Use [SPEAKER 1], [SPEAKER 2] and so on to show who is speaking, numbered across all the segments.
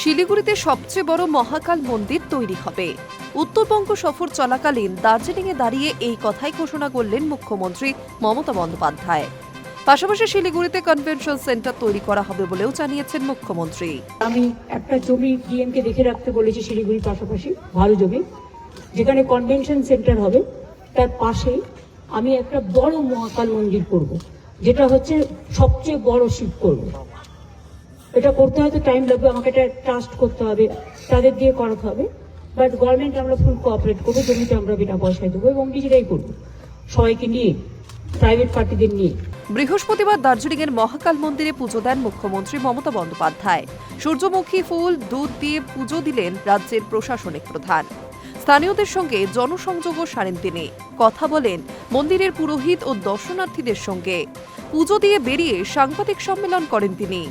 [SPEAKER 1] শিলিগুড়িতে সবচেয়ে বড় মহাকাল মন্দির তৈরি হবে। উত্তরবঙ্গ সফর চলাকালীন দার্জিলিংয়ে দাঁড়িয়ে এই কথাই ঘোষণা করলেন মুখ্যমন্ত্রী মমতা বন্দ্যোপাধ্যায়। পাশাপাশি শিলিগুড়িতে কনভেনশন সেন্টার তৈরি করা হবে বলেও জানিয়েছেন মুখ্যমন্ত্রী।
[SPEAKER 2] আমি একটা জমি ডিএমকে দেখে রাখতে বলেছি শিলিগুড়ির পাশাপাশি, ভালো জমি, যেখানে কনভেনশন সেন্টার হবে, তার পাশে আমি একটা বড় মহাকাল মন্দির করব, যেটা হচ্ছে সবচেয়ে বড় শিব করব। এটা করতে হয়তো টাইম লাগবে, আমাকে এটা ট্রাস্ট করতে হবে, তাদের দিয়ে করাতে হবে। বাট গভর্নমেন্ট আমরা ফুল কোঅপারেট করব, জমিতে আমরা বিনা পয়সায় দেবো এবং নিজেরাই করব। সবাইকে নিয়ে প্রাইভেট পার্টিদের নিয়ে।
[SPEAKER 1] বৃহস্পতিবার দার্জিলিংয়ের মহাকাল মন্দিরে পুজো দেন মুখ্যমন্ত্রী মমতা বন্দ্যোপাধ্যায়। সূর্যমুখী ফুল, দুধ দিয়ে পুজো দিলেন রাজ্যের প্রশাসনিক প্রধান। স্থানীয়দের সঙ্গে জনসংযোগও সারেন তিনি। কথা বলেন মন্দিরের পুরোহিত ও দর্শনার্থীদের সঙ্গে। পুজো দিয়ে বেরিয়ে সাংবাদিক সম্মেলন করেন তিনি।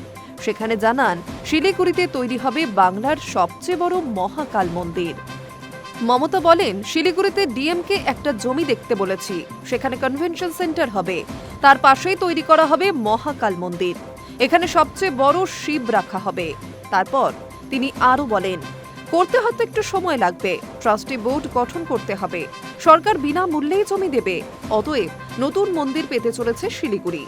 [SPEAKER 1] সেখানে জানান, শিলিগুড়িতে তৈরি হবে বাংলার সবচেয়ে বড় মহাকাল মন্দির। মমতা বলেন, শিলিগুড়িতে ডিএমকে একটা জমি দেখতে বলেছি, সেখানে কনভেনশন সেন্টার হবে। তার পাশেই তৈরি করা হবে মহাকাল মন্দির। এখানে সবচেয়ে বড় শিব রাখা হবে। তারপর তিনি আরও বলেন, করতে হয়তো একটু সময় লাগবে, ট্রাস্টি বোর্ড গঠন করতে হবে। সরকার বিনামূল্যেই জমি দেবে, অতএব নতুন মন্দির পেতে চলেছে শিলিগুড়ি।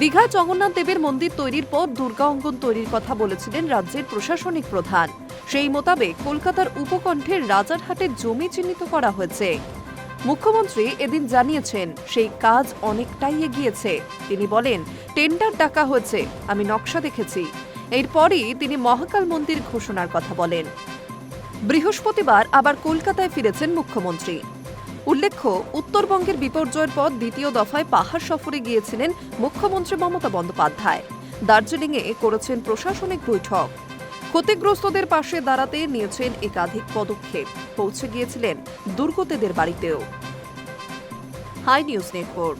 [SPEAKER 1] দীঘা জগন্নাথ দেবের মন্দির তৈরির পর দুর্গা অঙ্গন তৈরির কথা বলেছিলেন রাজ্যের প্রশাসনিক প্রধান। সেই মোতাবেক কলকাতার উপকণ্ঠের রাজারহাটের জমি চিহ্নিত করা হয়েছে। মুখ্যমন্ত্রী এদিন জানিয়েছেন, সেই কাজ অনেকটাই এগিয়েছে। তিনি বলেন, টেন্ডার ডাকা হয়েছে, আমি নকশা দেখেছি। এরপরই তিনি মহাকাল মন্দির ঘোষণার কথা বলেন। বৃহস্পতিবার আবার কলকাতায় ফিরেছেন মুখ্যমন্ত্রী। উল্লেখ্য, উত্তরবঙ্গের বিপর্যয়ের পর দ্বিতীয় দফায় পাহাড় সফরে গিয়েছিলেন মুখ্যমন্ত্রী মমতা বন্দ্যোপাধ্যায়। দার্জিলিংয়ে করেছেন প্রশাসনিক বৈঠক। ক্ষতিগ্রস্তদের পাশে দাঁড়াতে নিয়েছেন একাধিক পদক্ষেপ। পৌঁছে গিয়েছিলেন দুর্গতদের বাড়িতেও। High news network.